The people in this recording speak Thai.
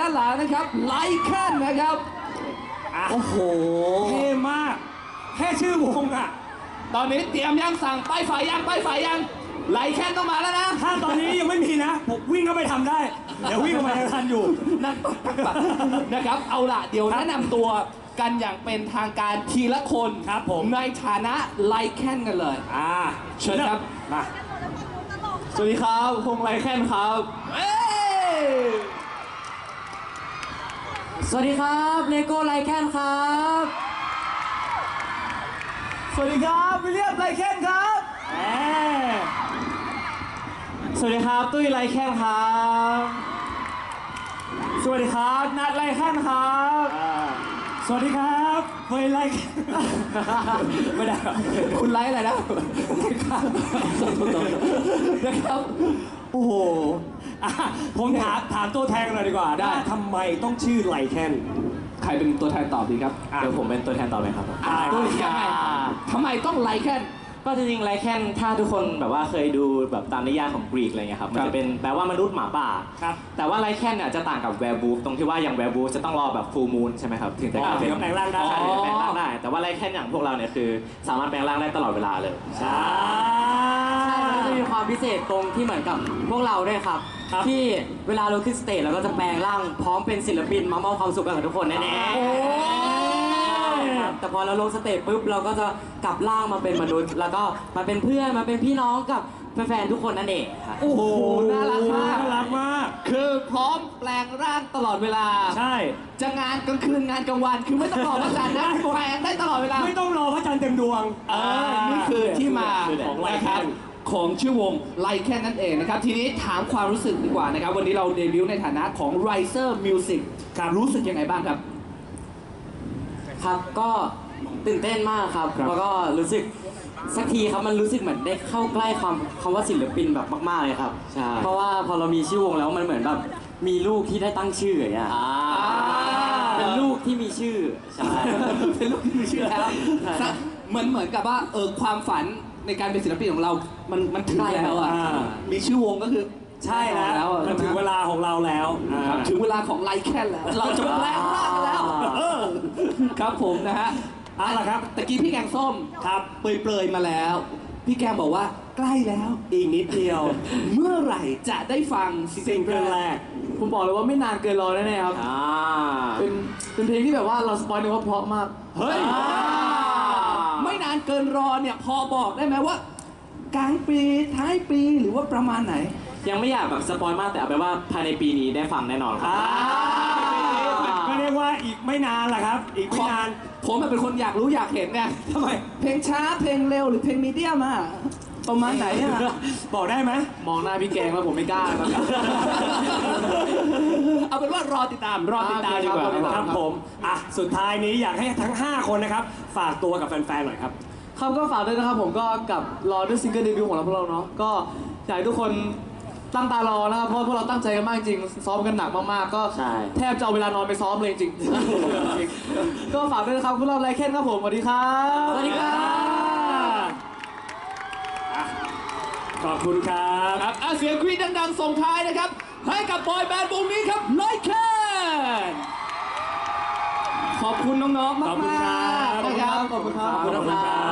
ด้านหลังนะครับไลแคนนะครับอะโอ้โห เท่มาก แค่ชื่อวงอะ ตอนนี้เตรียมยังสั่งป้ายไฟยังป้ายไฟยังไลแคนต้องมาแล้วนะถ้าตอนนี้ยังไม่มีนะผมวิ่งเข้าไปทำได้ เดี๋ยววิ่งเข้าไปทันอยู่ นั่นนะครับ เอาล่ะเดี๋ยวแนะนำตัวกันอย่างเป็นทางการทีละคนครับผม ในฐานะไลแคนกันเลย อ่า เชิญครับ มา สวัสดีครับพงไลแคนครับ เอ้ย สวัสดีครับเลโก้ไลแคนครับ สวัสดีครับวิลเลียมไลแคนครับแหมสวัสดีครับตุ้ยไลแคนครับ สวัสดีครับนัดไลแคนครับอ่า สวัสดีครับเฮ้ยไลค์ไม่ได้หรอคุณไลค์อะไรนะนะครับ โอ้โหอะผมถามถามตัวแทนกันหน่อยดีกว่าได้ ว่าทำไมต้องชื่อไลแคนใครเป็นตัวแทนตอบดีครับอะเดี๋ยวผมเป็นตัวแทนต่อไหมครับ อ่าตุ้ยยังไงทำไมต้องไลแคน ก็จริงๆไลแคนถ้าทุกคนแบบว่าเคยดูแบบตามนิยายของกรีกอะไรเงี้ยครับมันครัจะบเป็นแปลว่ามนุษย์หมาป่า ครับ แต่ว่าไลแคนเนี่ยจะต่างกับแวร์บูฟตรงที่ว่าอย่างแวร์บูฟจะต้องรอแบบฟูลมูนใช่ไหมครับถึงจะกลายเป็นถึงจะแปลงร่างได้ ใช่ถึงจะแปลงร่างได้แต่ว่าไลแคนอย่างพวกเราเนี่ยคือสามารถแปลงร่างได้ตลอดเวลาเลยใช่ ใช่มันก็จะมีความพิเศษตรงที่เหมือนกับพวกเราด้วยครับ ครับ ที่เวลาเราขึ้นสเตจเราก็จะแปลงร่างพร้อมเป็นศิลปินมามอบความสุขให้กับทุกคนแน่ๆ ครับ แต่พอเราลงสเตจปุ๊บเราก็จะกลับร่างมาเป็นมนุษย์ แล้วก็มาเป็นเพื่อนมาเป็นพี่น้องกับแฟนๆทุกคนนั่นเองครับโอ้โหน่ารักมาก น่ารักมาก คือพร้อมแปลงร่างตลอดเวลา ใช่ จะงานกลางคืนงานกลางวันคือไม่ต้องรอพระจันทร์นะแปลงได้ตลอดเวลา ไม่ต้องรอพระจันทร์เต็มดวงเออนี่คือที่มาของไลนะแคครับนของชื่อวงไลแคนนั่นเองนะครับ ทีนี้ถามความรู้สึกดีกว่านะครับ วันนี้เราเดบิวต์ในฐานะของ Riser Music ครับรู้สึกยังไงบ้างครับ ครับก็ตื่นเต้นมากครับ ครับ แล้วก็รู้สึกสักทีครับมันรู้สึกเหมือนได้เข้าใกล้ความคำว่าศิลปินแบบมากๆเลยครับ ใช่ เพราะว่าพอเรามีชื่อวงแล้วมันเหมือนแบบมีลูกที่ได้ตั้งชื่ออย่างเงี้ยอ่าเป็นลูกที่มีชื่อใช่ เป็นลูกที่มีชื่อแล้วเหมือนเหมือนกับว่าเออความฝันในการเป็นศิลปินของเรา มันมันถึงแล้วอะอ่ามีชื่อวงก็คือ ใช่แล้วอะ มันถึงเวลาของเราแล้วอ่าครับถึงเวลาของไลแคนแล้ว เราจะมาแปลงร่างกันแล้ว เออครับผมนะฮะเอาล่ะครับ ตะกี้พี่แกงส้มครับเปรยๆมาแล้ว พี่แกงบอกว่าใกล้แล้ว อีกนิดเดียว เมื่อไหร่จะได้ฟังซิงเกิลแรกผมบอกเลยว่าไม่นานเกินรอแน่ๆครับ อ่าเป็นเป็นเพลงที่แบบว่าเราสปอยนึกว่าเพราะมาก เฮ้ย ไม่นานเกินรอเนี่ยพอบอกได้ไหมว่ากลางปีท้ายปีหรือว่าประมาณไหน ยังไม่อยากแบบสปอยมากแต่เอาเป็นว่าภายในปีนี้ได้ฟังแน่นอนครับอ่าก็เรียกว่าอีกไม่นานแหละครับ อีกไม่นาน ผมเป็นคนอยากรู้อยากเห็นไงทำไม เพลงช้าเพลงเร็วหรือเพลงมีเดียมอะประมาณไหนอะบอกได้ไหมมองหน้าพี่แกงแล้วผมไม่กล้าครับ เอาเป็นว่ารอติดตามรอติดตามดีกว่าโอเคครับผมอะสุดท้ายนี้อยากให้ทั้ง 5 คนนะครับ ฝากตัวกับแฟนๆหน่อยครับ ครับก็ฝากด้วยนะครับผมก็กับรอด้วยซิงเกิลเดบิวต์ของเราพวกเราเนาะก็อยากให้ทุกคน ตั้งตารอนะครับเพราะว่าพวกเราตั้งใจกันมากจริงซ้อมกันหนักมากๆก็ใช่ แทบจะเอาเวลานอนไปซ้อมเลยจริงๆก็ฝากด้วยนะครับพวกเราไลแคนครับผมสวัสดีครับสวัสดีครับอะขอบคุณครับ ครับอะเสียงกรี๊ดดังๆ ส่งท้ายนะครับ ให้กับบอยแบนด์วงนี้ครับไลแคนขอบคุณน้องๆ มากขอบคุณครับ ๆนะครับขอบคุณครับ ขอบคุณครับขอบคุณครับ